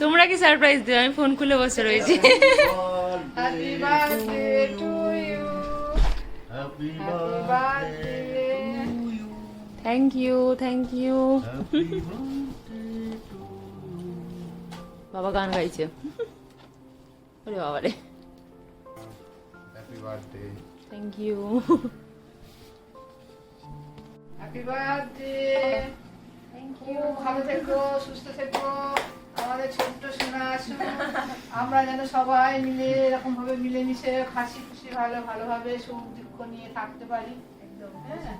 তোমরা কি সারপ্রাইজ দিও? আমি ফোন খুলে বসে রয়েছি। Happy birthday to you Happy happy birthday thank you thank you Happy birthday to বাবা গান গাইছে। ওরে বাবা রে. Thank you happy birthday you ভালো থেকো সুস্থ থেকো। আমাদের ছোট্ট সোনা আসুন। আমরা যেন সবাই মিলে এরকম ভাবে মিলেমিশে হাসি খুশি ভালো ভালোভাবে সুখ দুঃখ নিয়ে থাকতে পারি। একদম। হ্যাঁ।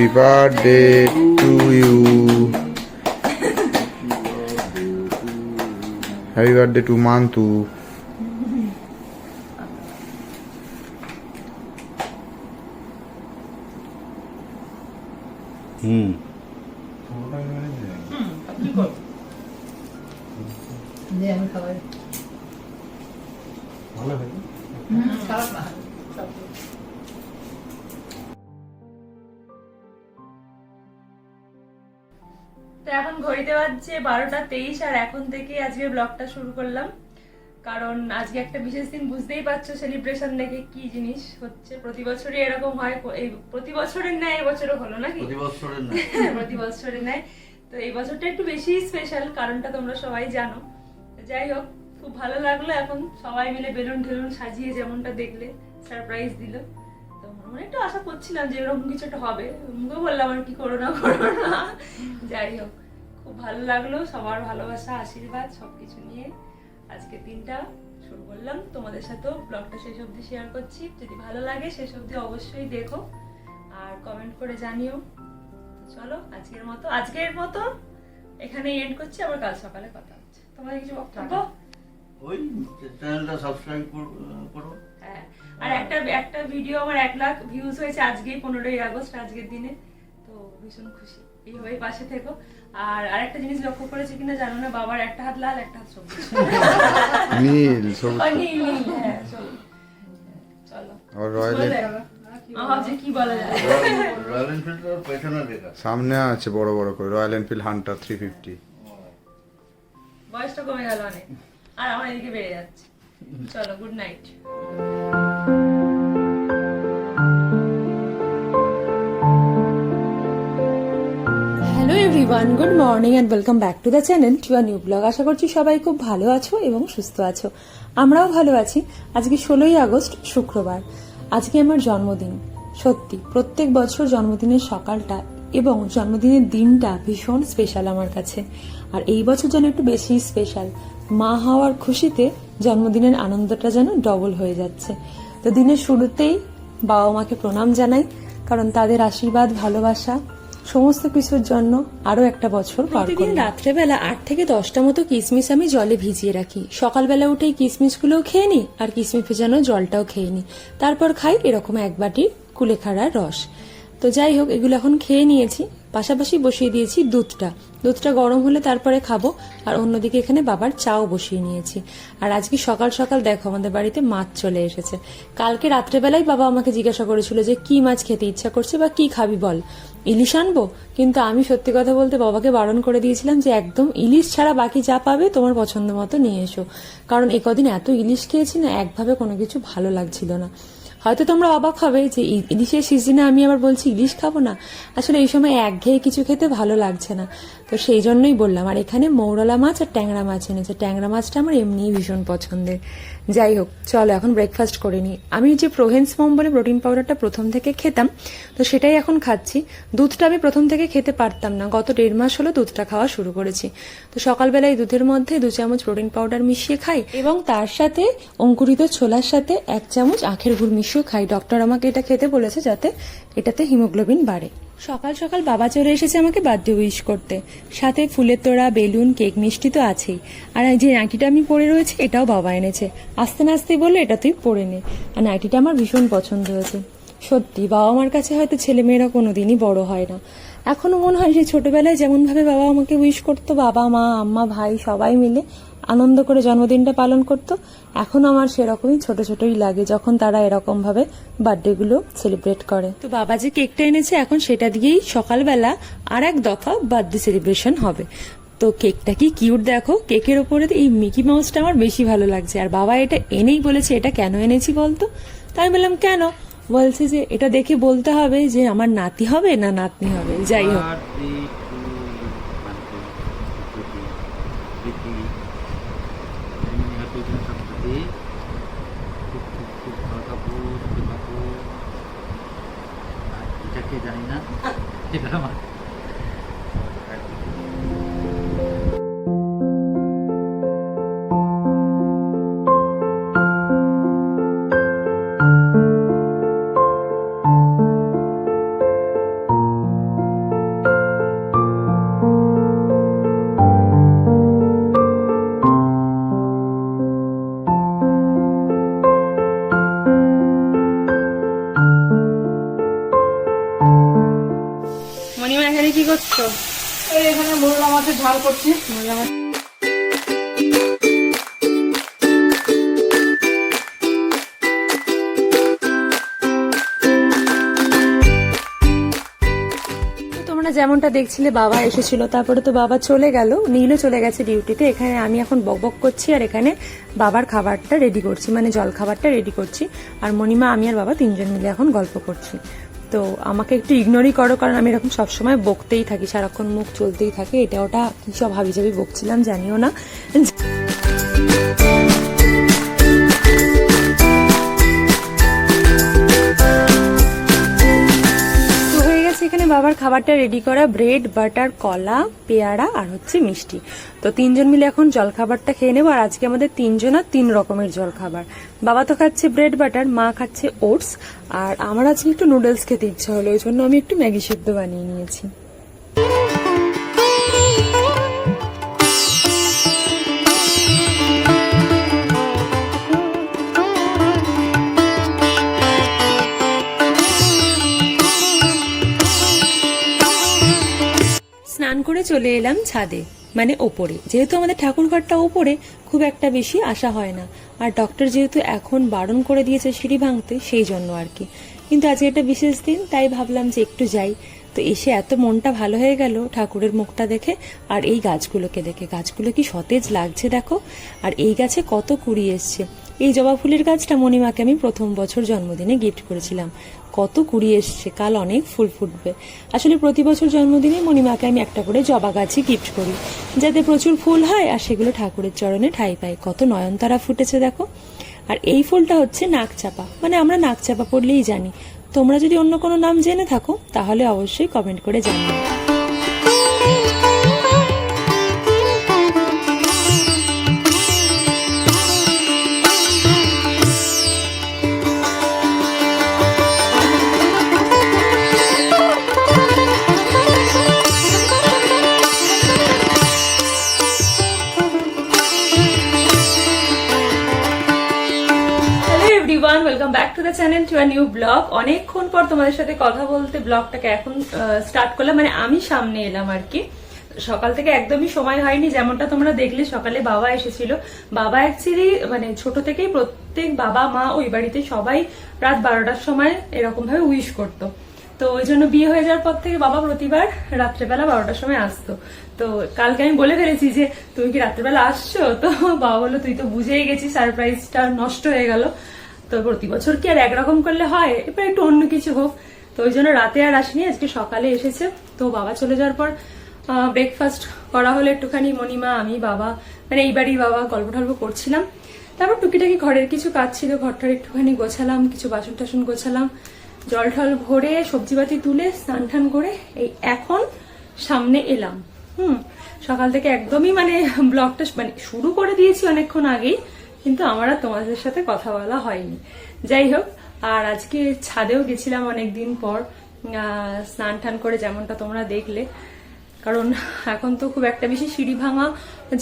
Happy birthday to you. Happy birthday to Mantu. হুম ভালো তো এখন ঘড়িতে বাজছে বারোটা তেইশ আর এখন থেকে আজকে ব্লগটা শুরু করলাম। কারণ আজকে একটা বিশেষ দিন বুঝতেই পারছ সেলিব্রেশন দেখে কি জিনিস হচ্ছে। প্রতি বছরই এরকম হয় এই প্রতি বছরের ন্যায় এবছরও হলো নাকি? প্রতি বছরের না প্রতি বছরের ন্যায়। তো এই বছরটা একটু বেশি স্পেশাল কারণটা তোমরা সবাই জানো। যাই হোক খুব ভালো লাগল এখন। সবাই মিলে বেলুন টেলুন সাজিয়ে যেমনটা দেখলে সারপ্রাইজ দিল। তো মনে একটু আশা করছিলাম যে এরকম কিছু একটা হবে। মুখে বললাম আর কি করো না করো না যাই হোক। খুব ভালো লাগল সবার ভালোবাসা আশীর্বাদ সবকিছু নিয়ে আজকে দিনটা শুরু করলাম। তোমাদের সাথেও ব্লগটা শেষ অবধি শেয়ার করছি। যদি ভালো লাগে শেষ অবধি অবশ্যই দেখো আর কমেন্ট করে জানিও। চলো আজকের মতো আজকের মতো এখানে এন্ড করছি। আবার কাল সকালে কথা হচ্ছে। তোমার কিছু বক্তব্য? ওই চ্যানেলটা সাবস্ক্রাইব করো হ্যাঁ আর একটা একটা ভিডিও আমার এক লাখ ভিউজ হয়েছে আজকেই পনেরোই আগস্ট আজকের দিনে। তো ভীষণ খুশি। এইভাবেই পাশে থেকো। আর আরেকটা জিনিস লক্ষ্য করেছি কিনা জানো না বাবার একটা হাত লাল একটা হাত সবুজ। নীল সবুজ। নীল, নীল, হ্যাঁ, চলো। আর রয়্যাল সামনে আছে বড় বড় করে। Royal Enfield Hunter three fifty বয়সটা কমে গেল অনেক। আর আমার এদিকে বেড়ে যাচ্ছে। চলো good night everyone good morning and welcome back to the channel to new blog আশা করছি সবাই খুব ভালো আছো এবং সুস্থ আছো। আমরাও ভালো আছি। আজকে ষোলোই আগস্ট, শুক্রবার। আজকে আমার জন্মদিন। সত্যি, প্রত্যেক বছর জন্মদিনের সকালটা এবং জন্মদিনের দিনটা ভীষণ স্পেশাল আমার কাছে। আর এই বছর যেন একটু বেশি স্পেশাল মা হওয়ার খুশিতে জন্মদিনের আনন্দটা যেন ডবল হয়ে যাচ্ছে। তো দিনের শুরুতেই বাবা মাকে প্রণাম জানাই, কারণ তাদের আশীর্বাদ, ভালোবাসা সমস্ত কিছুর জন্য আরও একটা বছর পার প্রতিদিন রাত্রেবেলা আট থেকে দশটা মতো কিসমিস আমি জলে ভিজিয়ে রাখি। সকালবেলা উঠেই কিসমিসগুলোও খেয়ে নিই আর কিসমিস ভেজানো জলটাও খেয়ে নিই। তারপর খাই এরকম এক বাটি কুলেখাড়ার রস। তো যাই হোক এগুলো এখন খেয়ে নিয়েছি। পাশাপাশি বসিয়ে দিয়েছি দুধটা। দুধটা গরম হলে তারপরে খাব। আর অন্যদিকে এখানে বাবার চাও বসিয়ে নিয়েছি। আর আজকে সকাল সকাল দেখো আমাদের বাড়িতে মাছ চলে এসেছে। কালকে রাত্রেবেলায় বাবা আমাকে জিজ্ঞাসা করেছিল যে কি মাছ খেতে ইচ্ছা করছে বা কি খাবি বল। ইলিশ আনব? কিন্তু আমি সত্যি কথা বলতে বাবাকে বারণ করে দিয়েছিলাম যে একদম ইলিশ ছাড়া বাকি যা পাবে তোমার পছন্দ মতো নিয়ে এসো। কারণ এ কদিন এত ইলিশ খেয়েছি না, একভাবে কোনো কিছু ভালো লাগছিল না। হয়তো তোমরা অবাক হবে যে ইলিশের সিজনে আমি আবার বলছি ইলিশ খাব না। আসলে এই সময় একঘেয়ে কিছু খেতে ভালো লাগছে না। তো সেই জন্যই বললাম, আর এখানে মৌরলা মাছ আর ট্যাংরা মাছ এনেছে। ট্যাংরা মাছটা আমার এমনিই ভীষণ পছন্দের। যাই হোক, চলো এখন ব্রেকফাস্ট করে নিই। আমি যে প্রোহেন্স মম বলে প্রোটিন পাউডারটা প্রথম থেকে খেতাম, তো সেটাই এখন খাচ্ছি। দুধটা আমি প্রথম থেকে খেতে পারতাম না। গত দেড় মাস হলো দুধটা খাওয়া শুরু করেছি। তো সকালবেলায় দুধের মধ্যে দু চামচ প্রোটিন পাউডার মিশিয়ে খাই এবং তার সাথে অঙ্কুরিত ছোলার সাথে এক চামচ আখের গুড় মিশিয়েও খাই ডক্টর আমাকে এটা খেতে বলেছে যাতে এটাতে হিমোগ্লোবিন বাড়ে। সকাল সকাল বাবা চলে এসেছে আমাকে বার্থডে উইশ করতে। সাথে ফুলের তোড়া, বেলুন, কেক মিষ্টি তো আছেই। আর যে নাইটিটা আমি পরে রয়েছে, এটাও বাবা এনেছে। আস্তে না আস্তে বললে এটা তুই পরে নে। আর নাইটিটা আমার ভীষণ পছন্দ হয়েছে। সত্যি, বাবা মার কাছে হয়তো ছেলেমেয়েরা কোনোদিনই বড় হয় না। এখনও মনে হয় সেই ছোটবেলায় যেমনভাবে বাবা আমাকে উইশ করতো, বাবা, মা, আম্মা, ভাই, সবাই মিলে আনন্দ করে জন্মদিনটা পালন করতো। এখন আমার সেরকমই ছোট ছোটই লাগে যখন তারা এরকম ভাবে বার্থডে গুলো সেলিব্রেট করে। তো বাবা যে কেকটা এনেছে এখন সেটা দিয়েই সকালবেলা আর এক দফা বার্থডে সেলিব্রেশন হবে। তো কেকটা কি কিউট দেখো? কেকের ওপরে এই মিকি মাউসটা আমার বেশি ভালো লাগছে। আর বাবা এটা এনেই বলেছে এটা কেন এনেছি বলতো? তাই আমি বললাম কেন? বলছে যে এটা দেখে বলতে হবে যে আমার নাতি হবে না নাতনি হবে? যাই হোক। এটাকে জানি না এটা আমার মণিমা এখানে কি করছ? এই এখানে মোরলা মাছের ঝাল করছি। মোরলা মাছ তোমরা যেমনটা দেখছিলে বাবা এসেছিল তারপরে তো বাবা চলে গেল নীলও চলে গেছে ডিউটিতে। এখানে আমি এখন বকবক করছি আর এখানে বাবার খাবারটা রেডি করছি মানে জল খাবারটা রেডি করছি। আর মণিমা আমি আর বাবা তিনজন মিলে এখন গল্প করছি। তো আমাকে একটু ইগনোরই করো, কারণ আমি এরকম সবসময় বকতেই থাকি, সারাক্ষণ মুখ চলতেই থাকে, এটা ওটা কি সব হাবি জাবি বকছিলাম জানিও না। বাবার খাবারটা রেডি করা ব্রেড বাটার কলা, পেয়ারা আর হচ্ছে মিষ্টি। তো তিনজন মিলে এখন জলখাবারটা খেয়ে নেব। আর আজকে আমাদের তিনজন আর তিন রকমের জলখাবার। বাবা তো খাচ্ছে ব্রেড বাটার মা খাচ্ছে ওটস আর আমার আজকে একটু নুডলস খেতে ইচ্ছা হলো, ওই জন্য আমি একটু ম্যাগি সেদ্ধ বানিয়ে নিয়েছি। করে চলে এলাম ছাদে মানে ওপরে। যেহেতু আমাদের ঠাকুরঘরটা ওপরে, খুব একটা বেশি আসা হয় না। আর ডক্টর যেহেতু এখন বারণ করে দিয়েছে সিঁড়ি ভাঙতে, সেই জন্য আর কি। কিন্তু আজকে একটা বিশেষ দিন, তাই ভাবলাম যে একটু যাই। তো এসে এত মনটা ভালো হয়ে গেল ঠাকুরের মুখটা দেখে, আর এই গাছগুলোকে দেখে। গাছগুলো কি সতেজ লাগছে দেখো। আর এই গাছে কত কুড়ি এসছে। এই জবা ফুলের গাছটা মণিমাকে আমি প্রথম বছর জন্মদিনে গিফট করেছিলাম। কত কুড়ি এসছে, কাল অনেক ফুল ফুটবে। আসলে প্রতি বছর জন্মদিনে মণিমাকে আমি একটা করে জবা গাছই গিফট করি। যাতে প্রচুর ফুল হয় আর সেগুলো ঠাকুরের চরণে ঠাই পায় কত নয়নতারা ফুটেছে দেখো। আর এই ফুলটা হচ্ছে নাকচাপা মানে আমরা নাকচাপা পড়লেই জানি। তোমরা যদি অন্য কোনো নাম জেনে থাকো, তাহলে অবশ্যই কমেন্ট করে জানিও। নিউ ব্লগ অনেকক্ষণ পর তোমাদের সাথে কথা বলতে ব্লগটাকে এখন স্টার্ট করলাম। মানে আমি সামনে এলাম আর কি। সকাল থেকে একদমই সময় হয়নি, যেমনটা তোমরা দেখলে সকালে বাবা এসেছিল। বাবা অ্যাকচুয়ালি মানে ছোট থেকেই প্রত্যেক বাবা, মা ওই বাড়িতে সবাই রাত বারোটার সময় এরকম ভাবে উইশ করতো। তো ওই জন্য বিয়ে হয়ে যাওয়ার পর থেকে বাবা প্রতিবার রাত্রেবেলা বারোটার সময় আসতো। তো কালকে আমি বলে ফেলেছি যে, তুমি কি রাত্রেবেলা আসছো? তো বাবা বলল, তুই তো বুঝেই গেছিস সারপ্রাইজটা নষ্ট হয়ে গেল। তো প্রতি বছর কি আর একরকম করলে হয়? এবার একটু অন্য কিছু হোক। তো ওই জন্য রাতে আর আসেনি, আজকে সকালে এসেছে। তো বাবা চলে যাওয়ার পর ব্রেকফাস্ট করা হলো একটুখানি। মণিমা, আমি, বাবা মানে এই বাড়ির বাবা গল্প টল্প করছিলাম। তারপর টুকিটাকি ঘরের কিছু কাজ ছিল। ঘরটার একটুখানি গোছালাম, কিছু বাসন টাসন গোছালাম। জল টল ভরে সবজিপাতি তুলে স্নান টান করে এই এখন সামনে এলাম। হুম, সকাল থেকে একদমই মানে ব্লগটা মানে শুরু করে দিয়েছি অনেকক্ষণ আগেই। কিন্তু আমার আর তোমাদের সাথে কথা বলা হয়নি। যাই হোক, আর আজকে ছাদেও গেছিলাম অনেকদিন পর স্নান টান করে যেমনটা তোমরা দেখলে। কারণ এখন তো খুব একটা বেশি সিঁড়ি ভাঙা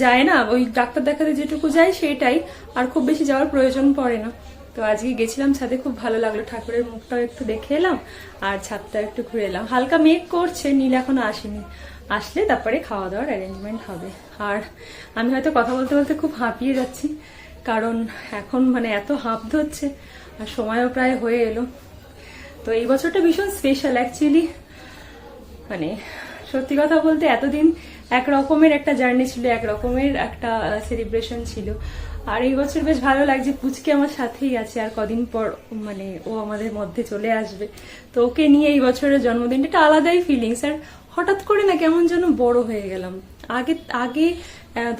যায় না, ওই ডাক্তার দেখাতে যেটুকু যায় সেটাই, আর খুব বেশি যাওয়ার প্রয়োজন পড়ে না। তো তো আজকে গেছিলাম ছাদে, খুব ভালো লাগল, ঠাকুরের মুখটাও একটু দেখে এলাম, আর ছাদটাও একটু ঘুরে এলাম। হালকা মেঘ করছে, নীল এখনও আসেনি। আসলে তারপরে খাওয়া দাওয়ার অ্যারেঞ্জমেন্ট হবে। আর আমি হয়তো কথা বলতে বলতে খুব হাঁপিয়ে যাচ্ছি। কারণ এখন মানে এত হাঁপ ধরছে আর সময়ও প্রায় হয়ে এলো। তো এই বছরটা ভীষণ স্পেশাল অ্যাকচুয়ালি মানে সত্যি কথা বলতে এতদিন এক রকমের একটা জার্নি ছিল, এক রকমের একটা সেলিব্রেশন ছিল। আর এই বছর বেশ ভালো লাগছে, পুচকে আমার সাথেই আছে, আর কদিন পর মানে ও আমাদের মধ্যে চলে আসবে। তো ওকে নিয়ে এই বছরের জন্মদিনটা একটা আলাদাই ফিলিংস আর হঠাৎ করে না কেমন যেন বড় হয়ে গেলাম। আগে আগে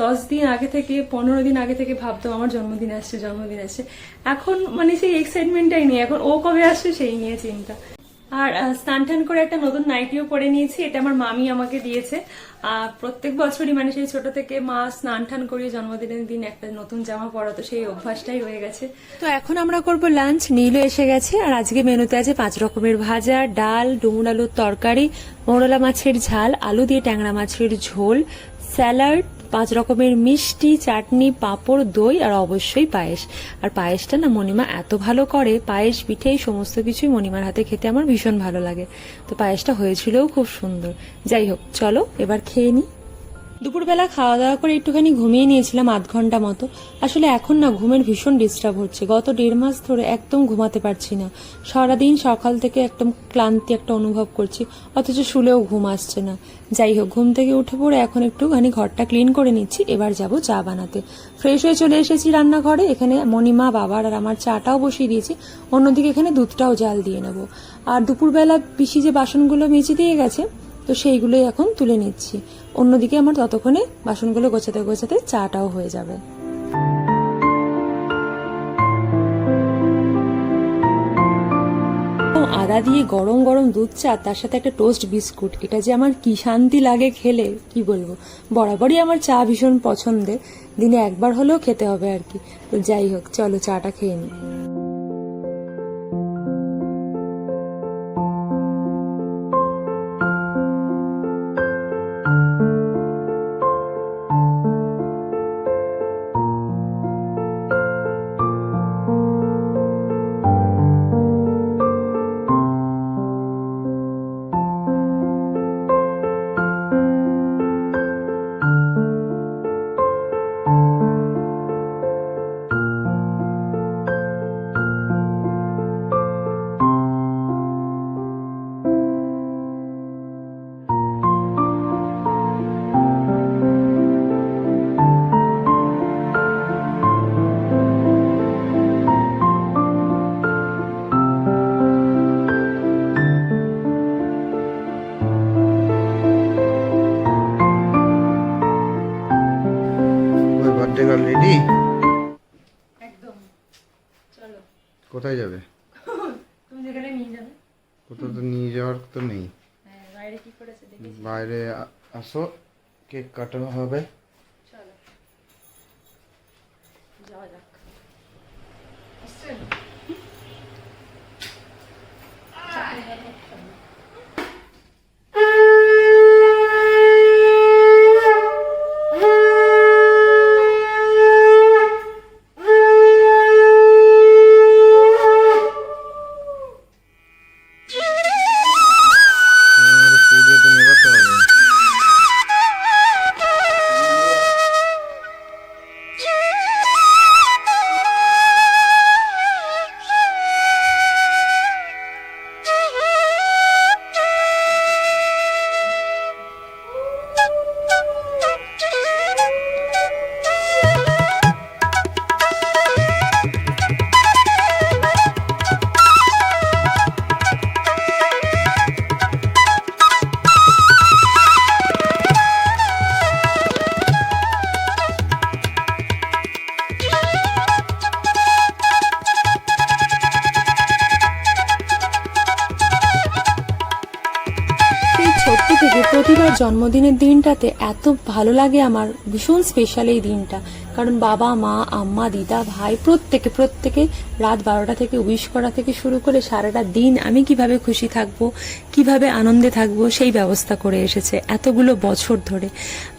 দশ দিন আগে থেকে, পনেরো দিন আগে থেকে ভাবতাম আমার জন্মদিন আসছে জন্মদিন আসছে। এখন মানে সেই এক্সাইটমেন্টটাই নেই। এখন ও কবে আসছে সেই নিয়ে চিন্তা। আর স্নান টান করে একটা নতুন নাইটিও পরে নিয়েছি। এটা আমার মামি আমাকে দিয়েছে। প্রত্যেক বছরই মানে সেই ছোট থেকে মা স্নান টান করিয়ে জন্মদিনের দিন একটা নতুন জামা পরা তো সেই অভ্যাসটাই হয়ে গেছে। তো এখন আমরা করব লাঞ্চ নীলও এসে গেছে, আর আজকে মেনুতে আছে পাঁচ রকমের ভাজা, ডাল, ডুমুর আলুর তরকারি, মোরলা মাছের ঝাল, আলু দিয়ে ট্যাংরা মাছের ঝোল, স্যালাড পাঁচ রকমের মিষ্টি, চাটনি, পাঁপড়, দই আর অবশ্যই পায়েস। আর পায়েসটা না মনিমা এত ভালো করে, পায়েস, পিঠে, এই সমস্ত কিছুই মনিমার হাতে খেতে আমার ভীষণ ভালো লাগে। তো পায়েসটা হয়েছিলও খুব সুন্দর। যাই হোক, চলো এবার খেয়ে নিই দুপুরবেলা খাওয়া দাওয়া করে একটুখানি ঘুমিয়ে নিয়েছিলাম আধ ঘণ্টা মতো। আসলে এখন না ঘুমের ভীষণ ডিস্টার্ব হচ্ছে। গত দেড় মাস ধরে একদম ঘুমাতে পারছি না। সারাদিন সকাল থেকে একদম ক্লান্তি একটা অনুভব করছি, অথচ শুলেও ঘুম আসছে না। যাই হোক, ঘুম থেকে উঠে পড়ে এখন একটুখানি ঘরটা ক্লিন করে নিচ্ছি, এবার যাব চা বানাতে। ফ্রেশ হয়ে চলে এসেছি রান্নাঘরে, এখানে মণিমা, বাবার আর আমার চাটাও বসিয়ে দিয়েছি। অন্যদিকে এখানে দুধটাও জাল দিয়ে নেব। আর দুপুরবেলা পিসি যে বাসনগুলো মেজে দিয়ে গেছে তো সেইগুলোই এখন তুলে নিচ্ছি। অন্যদিকে আমার ততক্ষণে বাসনগুলো গোছাতে গোছাতে চাটাও হয়ে যাবে। আদা দিয়ে গরম গরম দুধ চা, তার সাথে একটা টোস্ট বিস্কুট, এটা যে আমার কি শান্তি লাগে খেলে, কি বলব? বরাবরই আমার চা ভীষণ পছন্দের। দিনে একবার হলেও খেতে হবে আর কি। তো যাই হোক, চলো চাটা খেয়ে নিই। কোথায় যাবে? তুমি যেখানে নিয়ে যাবে। কোথাও তো নিয়ে যাওয়ার তো নেই। হ্যাঁ বাইরে কি করেছে বাইরে আসো কেক কাটানো হবে। জন্মদিনের দিনটাতে এত ভালো লাগে আমার, ভীষণ স্পেশাল এই দিনটা। কারণ বাবা, মা, আম্মা, দিদা, ভাই, প্রত্যেকে প্রত্যেকে রাত বারোটা থেকে উইশ করা থেকে শুরু করে সারাটা দিন আমি কীভাবে খুশি থাকব, কীভাবে আনন্দে থাকব, সেই ব্যবস্থা করে এসেছে এতগুলো বছর ধরে।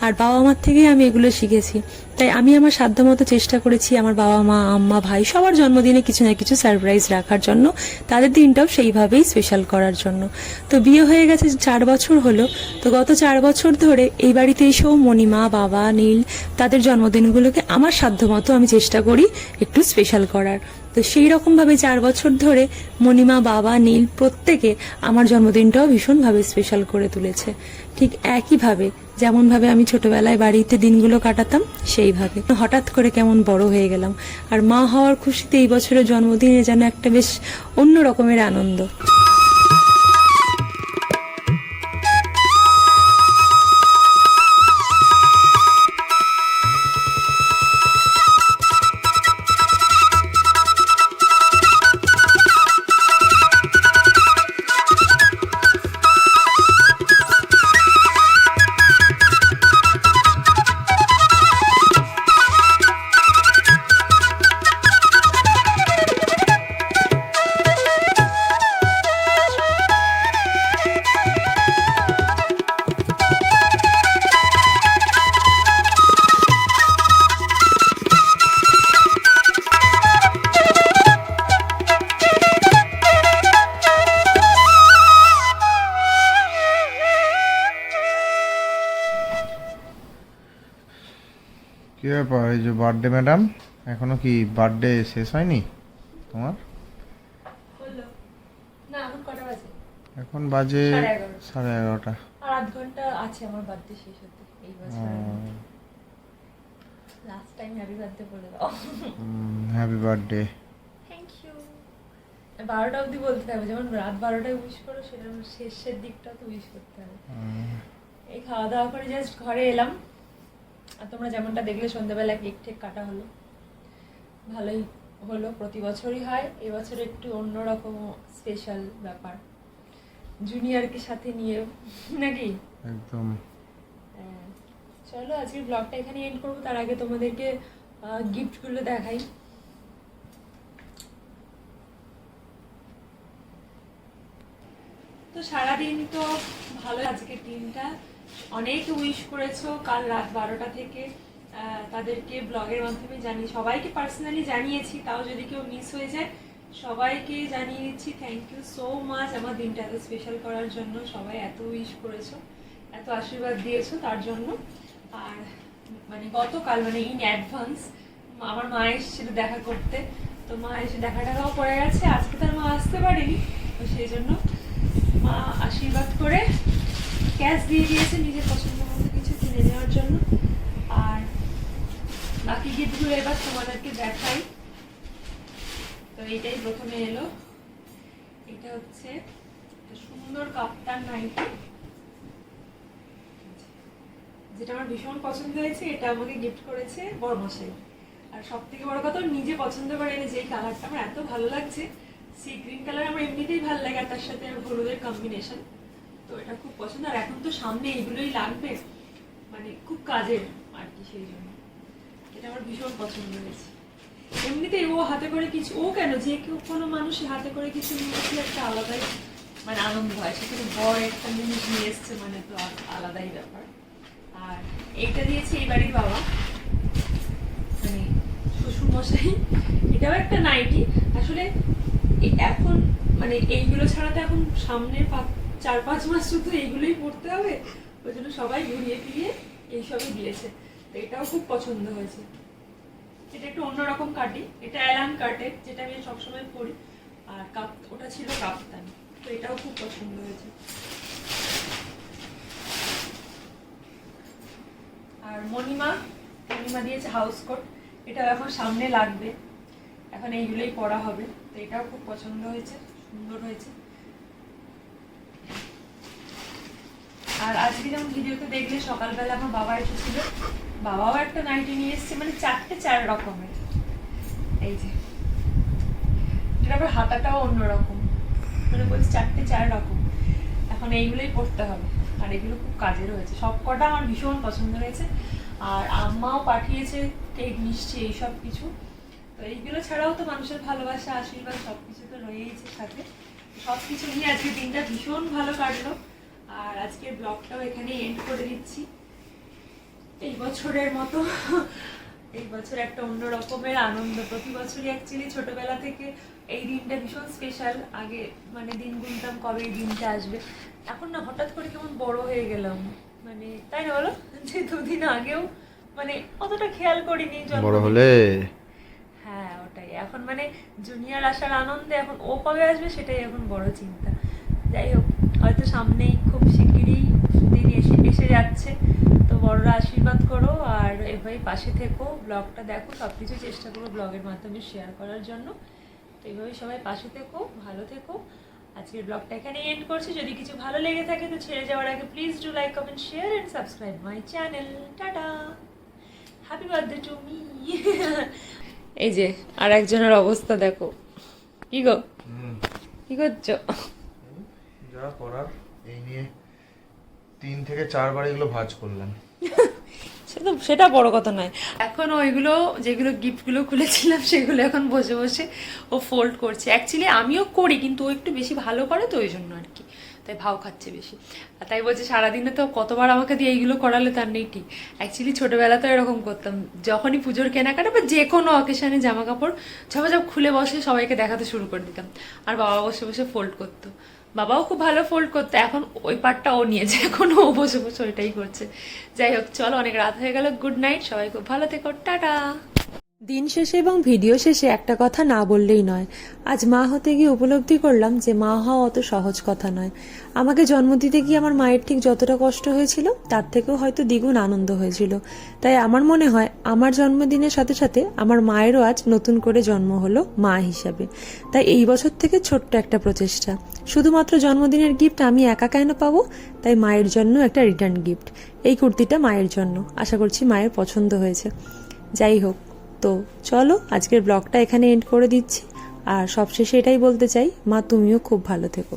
আর বাবা মার থেকেই আমি এগুলো শিখেছি। তাই আমি আমার সাধ্যমতো চেষ্টা করেছি আমার বাবা মা আম্মা, ভাই সবার জন্মদিনে কিছু না কিছু সারপ্রাইজ রাখার জন্য, তাদের দিনটাও সেইভাবেই স্পেশাল করার জন্য। তো বিয়ে হয়ে গেছে চার বছর হলো, তো গত চার বছর ধরে এই বাড়িতে এসেও মণিমা, বাবা, নীল, তাদের জন্মদিনগুলোকে আমার সাধ্যমতো আমি চেষ্টা করি একটু স্পেশাল করার। তো সেই রকমভাবে চার বছর ধরে মণিমা, বাবা, নীল প্রত্যেকে আমার জন্মদিনটাও ভীষণভাবে স্পেশাল করে তুলেছে। ঠিক একইভাবে, যেমনভাবে আমি ছোটবেলায় বাড়িতে দিনগুলো কাটাতাম, সেইভাবে। হঠাৎ করে কেমন বড় হয়ে গেলাম। আর মা হওয়ার খুশিতে এই বছরের জন্মদিনে যেন একটা বেশ অন্য রকমের আনন্দ। বার্থডে ম্যাডাম এখনও কি বার্থডে শেষ হয়নি তোমার? এখন বাজে? সাড়ে এগারোটা। আধ ঘণ্টা আছে আমার বার্থডে শেষ হতে। এই বছর লাস্ট টাইম হ্যাপি বার্থডে বলে দাও। হ্যাপি বার্থডে থ্যাংক ইউ বারোটা অবধি বলতে হবে যেমন রাত বারোটায় উইশ করো সেটা শেষের দিকটা তো উইশ করতে হবে। এই খাওয়া দাওয়া করে জাস্ট ঘরে এলাম। আর তোমরা যেমনটা দেখলে সন্ধ্যাবেলা কেক ঠেক কাটা হলো। ভালোই হলো প্রতি বছরই হয় এবছর একটু অন্যরকম স্পেশাল ব্যাপার। জুনিয়রকে সাথে নিয়ে নাকি? একদম। হ্যাঁ। চলো আজকের ব্লগটা এখানে এন্ড করব তার আগে তোমাদেরকে গিফটগুলো দেখাই। তো সারাদিন তো ভালো আজকের দিনটা। অনেক উইশ করেছ কাল রাত বারোটা থেকে তাদেরকে ব্লগের মাধ্যমে জানি সবাইকে পার্সোনালি জানিয়েছি, তাও যদি কেউ মিস হয়ে যায়, সবাইকে জানিয়ে দিচ্ছি থ্যাংক ইউ সো মাচ আমার দিনটা এত স্পেশাল করার জন্য, সবাই এত উইশ করেছ, এত আশীর্বাদ দিয়েছ তার জন্য। আর মানে গতকাল মানে ইন অ্যাডভান্স আমার মা এসেছিল দেখা করতে, তো মা এসে দেখা টাকাও পড়ে গেছে, আজকে তার মা আসতে পারেনি, তো সেই জন্য মা আশীর্বাদ করে ক্যাশ দিয়ে দিয়েছে নিজের পছন্দ মতো কিছু কিনে নেওয়ার জন্য। আর বাকি গিফটগুলো এবার তোমাদেরকে দেখাই। তো এইটাই প্রথমে এলো। এটা হচ্ছে সুন্দর কাপ্তান নাইটি। যেটা আমার ভীষণ পছন্দ হয়েছে, এটা আমাকে গিফট করেছে বড়মশাই আর সব থেকে বড় কথা নিজে পছন্দ করে এনেছে এই কালারটা। আমার এত ভালো লাগছে। সি গ্রিন কালার আমার এমনিতেই ভালো লাগে, আর তার সাথে হলুদের কম্বিনেশন তো এটা খুব পছন্দ। আর এখন তো সামনে এগুলোই লাগবে। মানে খুব কাজের আর কি সেই জন্য। এটা আমার ভীষণ পছন্দ হয়েছে। এমনিতেই ও হাতে করে কিছু ও কেন? যে কেউ কোনো মানুষই হাতে করে কিছু নিয়ে একটা আলাদাই মানে আনন্দ হয়। সেখানে বড় একটা জিনিস নিয়ে এসছে মানে তো আলাদাই ব্যাপার। আর এইটা দিয়েছে এই বাড়ির বাবা। মানে শ্বশুর মশাই এটাও একটা নাইটি। আসলে এখন মানে এইগুলো ছাড়া তো এখন সামনের পা- চার পাঁচ মাস শুধু এইগুলোই পড়তে হবে, ওই জন্য সবাই ঘুরিয়ে ফিরিয়ে এইসবই দিয়েছে। তো এটাও খুব পছন্দ হয়েছে। এটা একটু অন্যরকম কাটি, এটা অ্যালান কাটের যেটা আমি সবসময় পরি, আর কাপ, ওটা ছিল কাপ্তান, তো এটাও খুব পছন্দ হয়েছে। আর মণিমা মণিমা দিয়েছে হাউস কোট এটা এখন সামনে লাগবে, এখন এইগুলোই পরা হবে, তো এটাও খুব পছন্দ হয়েছে, সুন্দর হয়েছে। আর আজকে যেমন ভিডিওতে দেখলে সকালবেলা আমার বাবা এসেছিল, বাবাও একটা নাইটি নিয়ে এসেছে মানে চারটে চার রকমের। এই যে। আবার হাতাটাও অন্যরকম। মানে বলছি চারটে চার রকম। এখন এইগুলোই পড়তে হবে। আর এগুলো খুব কাজের হয়েছে সব কটা আমার ভীষণ পছন্দ হয়েছে। আর আম্মাও পাঠিয়েছে কেক, মিষ্টি, এইসব কিছু। তো এইগুলো ছাড়াও তো মানুষের ভালোবাসা, আশীর্বাদ সব কিছু তো রয়েইছে সাথে। সব কিছু নিয়ে আজকে দিনটা ভীষণ ভালো কাটলো। আর আজকের ব্লগটাও এখানে এন্ড করে দিচ্ছি। এই বছরের মতো এই বছর একটা অন্য রকমের আনন্দ। প্রতি বছরই অ্যাকচুয়ালি ছোটবেলা থেকে এই দিনটা ভীষণ স্পেশাল আগে মানে দিন গুনতাম কবে এই দিনটা আসবে। এখন না হঠাৎ করে কেমন বড় হয়ে গেলাম। মানে তাই না বলো? যে দুদিন আগেও মানে অতটা খেয়াল করিনি বড় হলে? হ্যাঁ ওটাই। এখন মানে জুনিয়র আসার আনন্দে এখন ও কবে আসবে সেটাই এখন বড় চিন্তা। যাই হোক হয়তো সামনেই খুব শিগগিরই দিন এসে এসে যাচ্ছে। তো বড়রা আশীর্বাদ করো আর এভাবেই পাশে থেকো। ব্লগটা দেখো সব কিছু চেষ্টা করো ব্লগের মাধ্যমে শেয়ার করার জন্য। তো এইভাবেই সবাই পাশে থেকো ভালো থেকো। আজকের ব্লগটা এখানে এন্ড করছি। যদি কিছু ভালো লেগে থাকে তো ছেড়ে যাওয়ার আগে please do like comment share and subscribe my channel tata! Happy birthday to me এই যে আর একজনের অবস্থা দেখো। কি গো? কি করছ? যা করার এই নিয়ে তিন থেকে চারবার এগুলো ভাজ করলাম। সেটা সেটা বড় কথা নয়। এখন ওইগুলো যেগুলো গিফটগুলো খুলেছিলাম সেগুলো এখন বসে বসে ও ফোল্ড করছে। অ্যাকচুয়ালি আমিও করি কিন্তু ও একটু বেশি ভালো করে তো ওই জন্য আর কি। তাই ভাও খাচ্ছে বেশি। আর তাই বলছে সারাদিনে তো কতবার আমাকে দিয়ে এইগুলো করালে তার নেই ঠিক। অ্যাকচুয়ালি ছোটোবেলাতে এরকম করতাম। যখনই পুজোর কেনাকাটা বা যে কোনো অকেশানে জামা কাপড় ঝপাঝপ খুলে বসে সবাইকে দেখাতে শুরু করে দিতাম। আর বাবা বসে বসে ফোল্ড করতো। বাবাও খুব ভালো ফোল্ড করতো। এখন ওই পার্টটা ও নিয়েছে। এখন ও বসে বসে ওইটাই করছে। যাই হোক, চলো, অনেক রাত হয়ে গেল। গুড নাইট সবাই খুব ভালো থেকো। টাটা! দিন শেষে এবং ভিডিও শেষে একটা কথা না বললেই নয়। আজ মা হতে গিয়ে উপলব্ধি করলাম যে মা হওয়া অত সহজ কথা নয়। আমাকে জন্ম দিতে গিয়ে আমার মায়ের ঠিক যতটা কষ্ট হয়েছিল, তার থেকেও হয়তো দ্বিগুণ আনন্দ হয়েছিল। তাই আমার মনে হয়, আমার জন্মদিনের সাথে সাথে আমার মায়েরও আজ নতুন করে জন্ম হলো মা হিসাবে। তাই এই বছর থেকে ছোট্ট একটা প্রচেষ্টা। শুধুমাত্র জন্মদিনের গিফট আমি একা কেন পাবো? তাই মায়ের জন্য একটা রিটার্ন গিফট এই কুর্তিটা মায়ের জন্য। আশা করছি মায়ের পছন্দ হয়েছে। যাই হোক তো চলো, আজকের ব্লগটা এখানে এন্ড করে দিচ্ছি। আর সবশেষে এটাই বলতে চাই, মা তুমিও খুব ভালো থেকো।